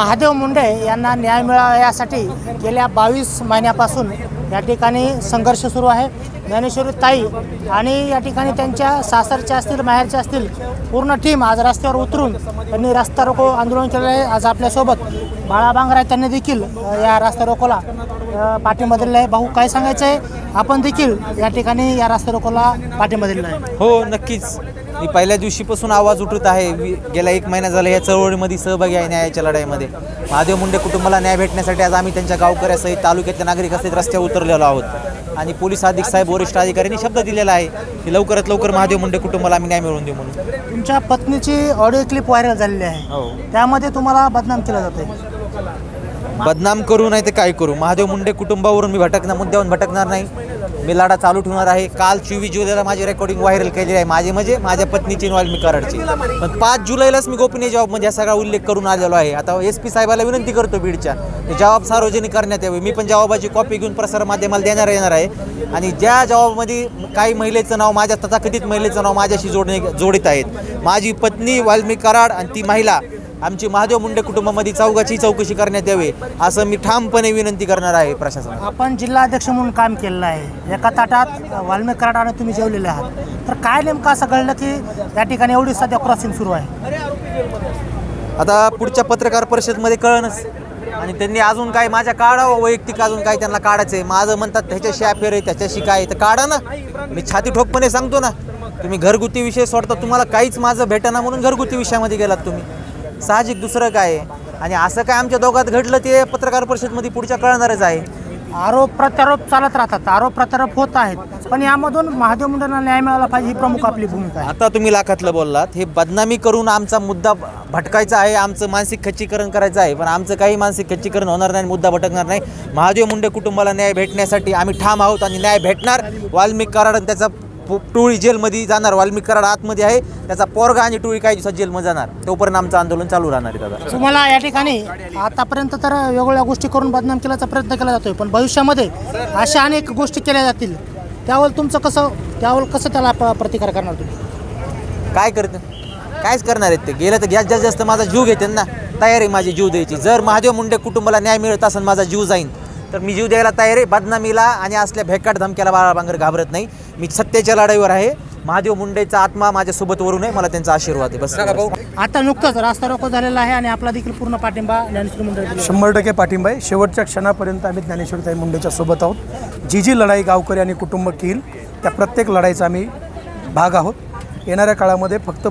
महादेव मुंडे यांना न्याय मिळावा यासाठी गेल्या बावीस महिन्यापासून या ठिकाणी संघर्ष सुरू आहे. ज्ञानेश्वरी ताई आणि या ठिकाणी त्यांच्या सासरच्या असतील माहेरच्या असतील पूर्ण टीम आज रस्त्यावर उतरून त्यांनी रस्ता रोको आंदोलन केलं आहे. आज आपल्यासोबत बाळा बांगरा त्यांनी देखील या रस्ता रोकोला अ, पाठिंबा दिलेला आहे. भाऊ काय सांगायचं आहे आपण देखील या ठिकाणी या रस्ता रोकोला पाठिंबा दिलेला आहे. हो नक्कीच. मी पहिल्या दिवशीपासून आवाज उठवत आहे. वि- गेल्या एक महिना झाला या चळवळीमध्ये सहभागी आहे न्यायाच्या लढाईमध्ये. महादेव मुंडे कुटुंबाला न्याय भेटण्यासाठी आज आम्ही त्यांच्या गावकऱ्यासहित तालुक्यातल्या नागरिकासहित रस्त्यावर उतरलेलो आहोत. आणि पोलीस अधीक साहेब वरिष्ठ अधिकाऱ्यांनी शब्द दिलेला आहे की लवकरात लवकर महादेव मुंडे कुटुंबाला आम्ही न्याय मिळवून देऊ म्हणून. तुमच्या पत्नीची ऑडिओ क्लिप व्हायरल झालेली आहे. हो. त्यामध्ये तुम्हाला बदनाम केलं जाते बदनाम करू नाही तर काय करू? महादेव मुंडे कुटुंबावरून मी भटकणार मुद्द्यावरून भटकणार नाही. मी लढा चालू ठेवणार आहे. काल चोवीस जुलैला माझी रेकॉर्डिंग व्हायरल केली आहे. माझे म्हणजे माझ्या पत्नीची आणि वाल्मी कराडची. पण पाच जुलैलाच मी गोपनीय जबाबमध्ये हा सगळा उल्लेख करून आलेलो आहे. आता एस पी साहेबाला विनंती करतो बीडच्या. जवाब सार्वजनिक करण्यात यावे. मी पण जवाबाची कॉपी घेऊन प्रसार माध्यमाला देणार येणार आहे. आणि ज्या जवाबमध्ये काही महिलेचं नाव माझ्या तथाकथित महिलेचं नाव माझ्याशी जोडणे जोडित आहेत. माझी पत्नी वाल्मी कराड आणि ती महिला आमची महादेव मुंडे कुटुंबामध्ये चौघाची चौकशी करण्यात यावी असं मी ठामपणे विनंती करणार आहे प्रशासनाला. आपण जिल्हाध्यक्ष म्हणून काम केलेलं आहे. एका ताटात वाल्मिक कराड आणि तुम्ही जेवलेले आहात. तर काय नेमकं असं घडलं की या ठिकाणी एवढी सध्या क्रॉसिंग सुरू आहे? आता पुढच्या पत्रकार परिषदमध्ये कळणच. आणि त्यांनी अजून काय माझ्या काढावं वैयक्तिक अजून काय त्यांना काढायचं आहे? माझं म्हणतात त्याच्याशी अफेअर आहे त्याच्याशी काय तर काढा ना. मी छाती ठोकपणे सांगतो ना. तुम्ही घरगुती विषय सोडता तुम्हाला काहीच माझं भेटेना म्हणून घरगुती विषयामध्ये गेलात तुम्ही. साहजिक दुसरं काय? आहे आणि असं काय आमच्या दोघात घडलं ते पत्रकार परिषदमध्ये पुढच्या कळणारच आहे. आरोप प्रत्यारोप चालत राहतात. आरोप प्रत्यारोप होत आहेत. पण यामधून महादेव मुंडेंना न्याय मिळाला पाहिजे ही प्रमुख आपली भूमिका आहे. आता तुम्ही लाखातलं बोललात. हे बदनामी करून आमचा मुद्दा भटकायचा आहे. आमचं मानसिक खच्चीकरण करायचं आहे. पण आमचं काही मानसिक खच्चीकरण होणार नाही मुद्दा भटकणार नाही. महादेव मुंडे कुटुंबाला न्याय भेटण्यासाठी आम्ही ठाम आहोत आणि न्याय भेटणार. वाल्मिक कराड आणि त्याचा टोळी जेलमध्ये जाणार वाल्मिक कराड आतमध्ये आहे. त्याचा पोरगा आणि टोळी काही दिवसात जेलमध्ये जाणार. तोपर्यंत आमचं आंदोलन चालू राहणार आहे दादा. तुम्हाला या ठिकाणी आतापर्यंत तर वेगवेगळ्या गोष्टी करून बदनाम केल्याचा प्रयत्न केला जातोय पण भविष्यामध्ये अशा अनेक गोष्टी केल्या जातील. त्यावर तुमचं कसं त्यावर कसं त्याला प्रतिकार करणार तुम्ही? काय करते कायच करणार आहेत ते? गेलं तर जास्तीत जास्त माझा जीव घेते ना. तयार आहे माझी जीव द्यायची. जर महादेव मुंडे कुटुंबाला न्याय मिळत असेल माझा जीव जाईन. तर मी जीव द्यायला तयार आहे बदनामीला आणि असल्या भेकाट धमक्याला बाळा बांगर घाबरत नाही. मी सत्याच्या लढाईवर आहे. महादेव मुंडेचा आत्मा माझ्यासोबत वरून आहे. मला त्यांचा आशीर्वाद आहे. बस. आता नुकतंच रास्ता रोको झालेला आहे आणि आपला देखील पूर्ण पाठिंबा ज्ञानेश्वरी मंडळ शंभर टक्के पाठिंबा आहे. शेवटच्या क्षणापर्यंत आम्ही ज्ञानेश्वरीताई मुंडेच्या सोबत आहोत. जी जी लढाई गावकरी आणि कुटुंब घेईल त्या प्रत्येक लढाईचा आम्ही भाग आहोत. येणाऱ्या काळामध्ये फक्त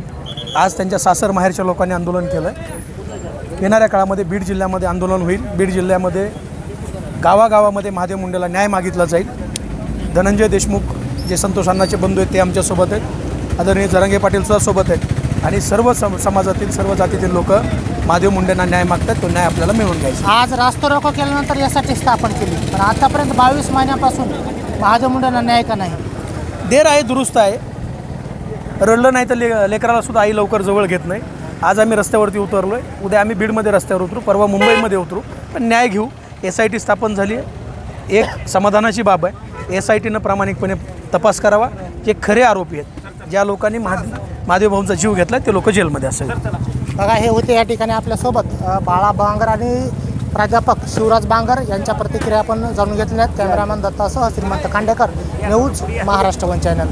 आज त्यांच्या सासर माहेरच्या लोकांनी आंदोलन केलं आहे येणाऱ्या काळामध्ये बीड जिल्ह्यामध्ये आंदोलन होईल. बीड जिल्ह्यामध्ये गावागावामध्ये महादेव मुंडेला न्याय मागितला जाईल. धनंजय देशमुख जे संतोष अण्णाचे बंधू आहेत ते आमच्यासोबत आहेत. आदरणीय जरांगे पाटीलसुद्धा सोबत आहेत. आणि सर्व सम समाजातील सर्व जातीतील लोक महादेव मुंडेंना न्याय मागतात. तो न्याय आपल्याला मिळवून घ्यायचा आज रास्ता रोको केल्यानंतर यासाठी स्थापन केली. पण आतापर्यंत बावीस महिन्यापासून महादेव मुंडेंना न्याय का नाही? देर आहे दुरुस्त आहे. रडलं नाही तर ले लेकराला सुद्धा आई लवकर जवळ घेत नाही. आज आम्ही रस्त्यावरती उतरलो आहे उद्या आम्ही बीडमध्ये रस्त्यावर उतरू. परवा मुंबईमध्ये उतरू. पण न्याय घेऊ. एस आय टी स्थापन झाली आहे. एक समाधानाची बाब आहे. एस आय टीनं प्रामाणिकपणे तपास करावा. जे खरे आरोपी आहेत ज्या लोकांनी महादेव महादेव भाऊंचा जीव घेतला ते लोक जेलमध्ये असेल बघा हे होते या ठिकाणी आपल्यासोबत बाळा बांगर आणि प्राध्यापक शिवराज बांगर यांच्या प्रतिक्रिया आपण जाणून घेतल्या आहेत. Cameraman दत्तासह Shrimant Khandekar news Maharashtra one channel.